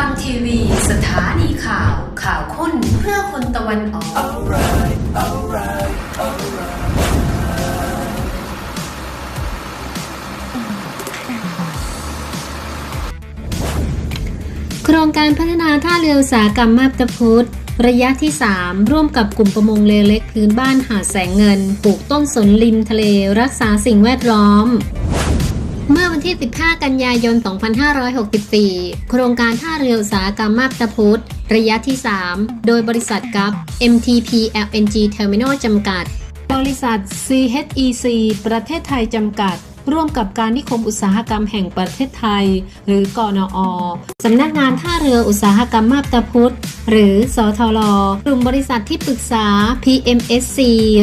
ามทีวี สถานีข่าว ข่าวค้นเพื่อคนตะวันออกโครงการพัฒนาท่าเรืออุตสาหกรรมมาบตาพุธระยะที่ 3 ร่วมกับกลุ่มประมงเรือเล็กพื้นบ้านหาดแสงเงิน ปลูกต้นสนริมทะเลรักษาสิ่งแวดล้อม ที่ 15 กันยายน 2564 โครงการท่าเรืออุตสาหกรรมมาบตาพุธระยะที่ 3 โดยบริษัทกับ MTP LNG Terminal จำกัด บริษัท CHEC ประเทศไทยจำกัดร่วมกับการนิคมอุตสาหกรรมแห่งประเทศไทย หรือกอนอสำนักงานท่าเรืออุตสาหกรรมมาบตาพุธหรือสทลกลุ่มบริษัทที่ปรึกษา PMSC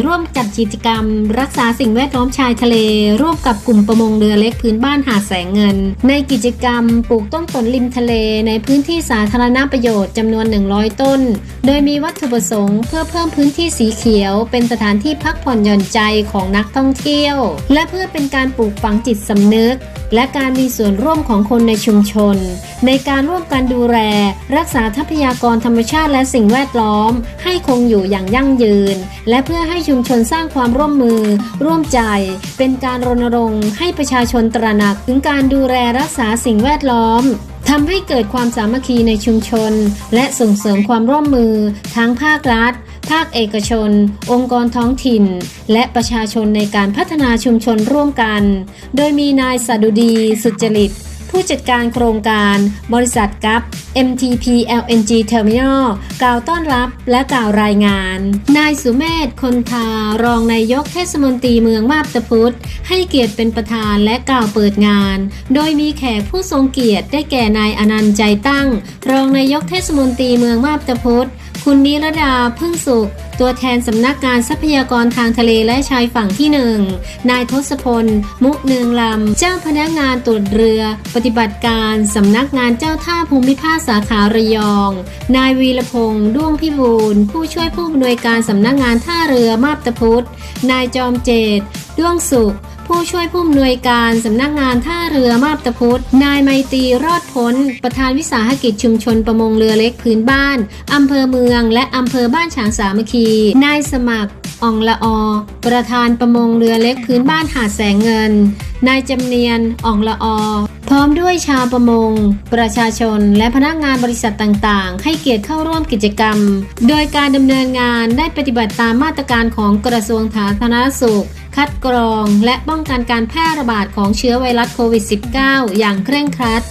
ร่วมจัดกิจกรรม รักษาสิ่งแวดล้อมชายทะเล ร่วมกับกลุ่มประมงเรือเล็กพื้นบ้านหาดแสงเงิน ในกิจกรรมปลูกต้นสนริมทะเลในพื้นที่สาธารณประโยชน์จำนวน 100 ต้น โดยมีวัตถุประสงค์เพื่อเพิ่มพื้นที่สีเขียว เป็นสถานที่พักผ่อนหย่อนใจของนักท่องเที่ยว และเพื่อเป็นการปลูกฝังจิตสำนึก และการมีส่วนร่วมของคนในชุมชน ในการร่วมกันดูแลรักษาทรัพยากรธรรมชาติและสิ่งแวดล้อม ให้คงอยู่อย่างยั่งยืน และเพื่อให้ชุมชนสร้างความร่วมมือ ร่วมใจ เป็นการรณรงค์ให้ประชาชนตระหนักถึงการดูแลรักษาสิ่งแวดล้อมทำให้เกิดความสามัคคีในชุมชน และส่งเสริมความร่วมมือทั้งภาครัฐ ภาคเอกชน องค์กรท้องถิ่น และประชาชนในการพัฒนาชุมชนร่วมกัน โดยมีนายสดุดี สุจริต ผู้จัดการโครงการบริษัทกัป MTP LNG Terminal กล่าวต้อนรับและกล่าวรายงาน นายสุเมธคนทารองนายกเทศมนตรีเมืองมาบตาพุธให้เกียรติเป็นประธานและกล่าวเปิดงาน โดยมีแขกผู้ทรงเกียรติได้แก่นายอนันต์ใจตั้ง รองนายกเทศมนตรีเมืองมาบตาพุธคุณนิรดาพึ่งสุข ตัวแทนสำนักงานทรัพยากรทางทะเลและชายฝั่งที่หนึ่งนายทศพล มุกเนืองลำ เจ้าพนักงานตรวจเรือ ปฏิบัติการสำนักงานเจ้าท่าภูมิภาคสาขาระยอง นายวีรพงษ์ด้วงพิบูลผู้ช่วยผู้อำนวยการสำนักงานท่าเรือมาบตาพุธนายจอมเจตด้วงสุข ผู้ช่วยผู้อำนวยการสำนักงานท่าเรือมาบตาพุธนายไมตรีรอดพ้น ประธานวิสาหกิจชุมชนประมงเรือเล็กพื้นบ้านอำเภอเมือง และอำเภอบ้านฉางสามัคคี นายสมัครอองละอ ประธานประมงเรือเล็กพื้นบ้านหาดแสงเงิน นายจำเนียนอองละอ พร้อมด้วยชาวประมง ประชาชน และพนักงานบริษัทต่างๆ ให้เกียรติเข้าร่วมกิจกรรม โดยการดำเนินงานได้ปฏิบัติตามมาตรการของกระทรวงสาธารณสุข คัดกรอง และป้องกันการแพร่ระบาดของเชื้อไวรัสโควิด -19 อย่างเคร่งครัด